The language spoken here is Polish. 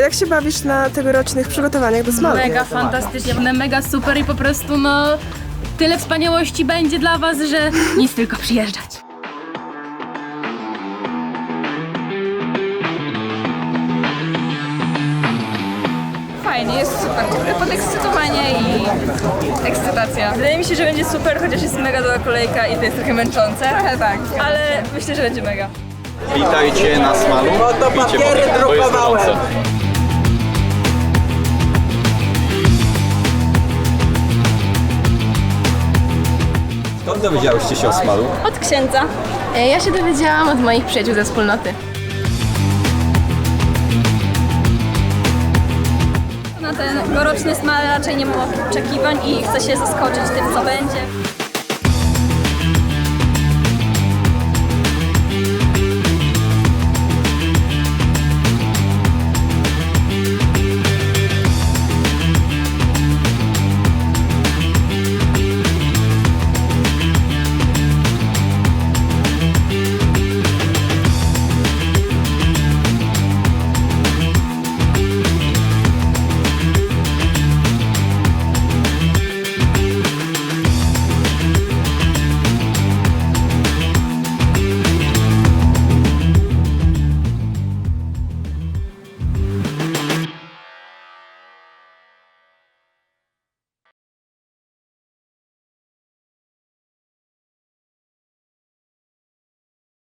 jak się bawisz na tegorocznych przygotowaniach do smalu? Mega fantastycznie, będę mega super i po prostu no tyle wspaniałości będzie dla was, że nic tylko przyjeżdżać. Fajnie, jest super. Podekscytowanie i ekscytacja. Wydaje mi się, że będzie super, chociaż jest mega długa kolejka i to jest trochę męczące. Trochę tak. Ale myślę, że będzie mega. Witajcie na smalu. to Bijcie papiery bo drukowałem. Skąd dowiedziałyście się o smalu? Od księdza. E, Ja się dowiedziałam od moich przyjaciół ze wspólnoty. Na ten roroczny smal raczej nie ma oczekiwań i chce się zaskoczyć tym, co będzie.